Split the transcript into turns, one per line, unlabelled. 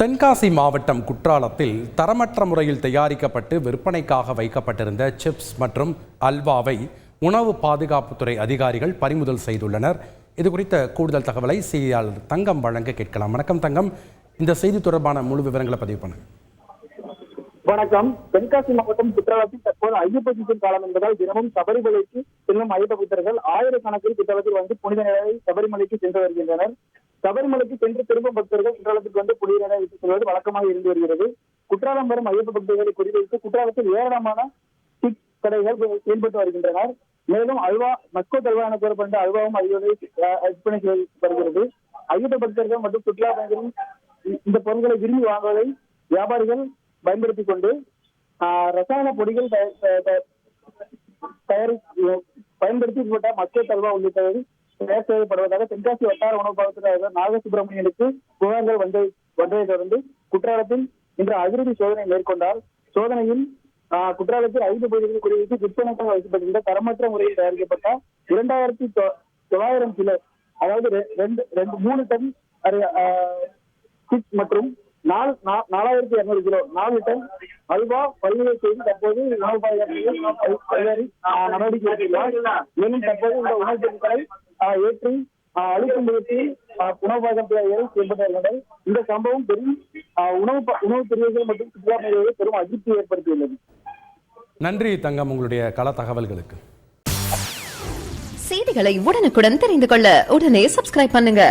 தென்காசி மாவட்டம் குற்றாலத்தில் தரமற்ற முறையில் தயாரிக்கப்பட்டு விற்பனைக்காக வைக்கப்பட்டிருந்த சிப்ஸ் மற்றும் அல்வாவை உணவு பாதுகாப்புத்துறை அதிகாரிகள் பறிமுதல் செய்துள்ளனர். இது குறித்த கூடுதல் தகவலை செய்தியாளர் தங்கம் வழங்க கேட்கலாம். வணக்கம் தங்கம். இந்த செய்தி தொடர்பான முழு விவரங்களை பதிவு பண்ணுங்கள்
வணக்கம். தென்காசி மாவட்டம் குற்றாலத்தில் தற்போது ஐயப்ப சீசன் காலம் என்பதால் தினமும் சபரிமலைக்கு செல்லும் ஐயப்ப புத்தர்கள் ஆயிரக்கணக்கில் குற்றாலத்தில் வந்து புனித நிலையை சபரிமலைக்கு சென்று வருகின்றனர். சபரிமலைக்கு சென்று திரும்பும் பக்தர்கள் குற்றாலத்துக்கு வந்து புனித நிலை செல்வது வழக்கமாக இருந்து வருகிறது. குற்றாலம் வரும் ஐயப்ப பக்தர்களை குறிவைத்து குற்றாலத்தில் ஏராளமான டிக் கடைகள் செயல்பட்டு வருகின்றனர். மேலும் அல்வா மஸ்கோ அல்வா என கூறப்பட்ட அல்வாவும் ஐயோவை விற்பனை செய்து வருகிறது. ஐயப்ப பக்தர்கள் மற்றும் சுற்றுலா பயணிகளும் இந்த பொருட்களை விரும்பி வாங்குவதை வியாபாரிகள் பயன்படுத்திக் கொண்டு ரசாயன பொடிகள் தய- தயாரி பயன்படுத்தப்பட்ட மக்கிய தல்வா உள்ளிட்டவை தயார் செய்யப்படுவதாக தென்காசி வட்டார உணவு பாகத்தினர் நாகசுப்பிரமணியனுக்கு புகார்கள் வந்து வந்ததை தொடர்ந்து குற்றாலத்தில் இன்று அதிரடி சோதனை மேற்கொண்டார். சோதனையில் ஆஹ், குற்றாலத்தில் ஐந்து பகுதிகளில் குறிவைத்து விற்பனைக்காக வைக்கப்பட்டிருந்த தரமற்ற முறையில் தயாரிக்கப்பட்ட இரண்டாயிரத்தி தொ- தொள்ளாயிரம் கிலோ அதாவது ரெ- ரெண்டு ரெண்டு மூணு டன் ஆஹ், மற்றும் நாலு நாலாயிரத்தி இருநூறு கிலோ. நாலு டன் அல்வா பரிந்துரை செய்து தற்போது உணவு பாதுகாப்பு நடவடிக்கை எடுத்துள்ளார் மேலும் தற்போது இந்த உணவுப் பொருட்களை ஏற்றி முயற்சியில் ஆஹ், உணவு பாதுகாப்பு செயல்பட்டு வருகின்றனர். இந்த சம்பவம் பெரும் ஆஹ், உணவு உணவு பிரிவுகள் மற்றும் சுற்றுலா பிரிவுகளில் பெரும் அதிர்ச்சி ஏற்படுத்தியுள்ளது.
நன்றி தங்கம் உங்களுடைய கள தகவல்களுக்கு.
செய்திகளை உடனுக்குடன் தெரிந்து கொள்ள உடனே சப்ஸ்கிரைப் பண்ணுங்க.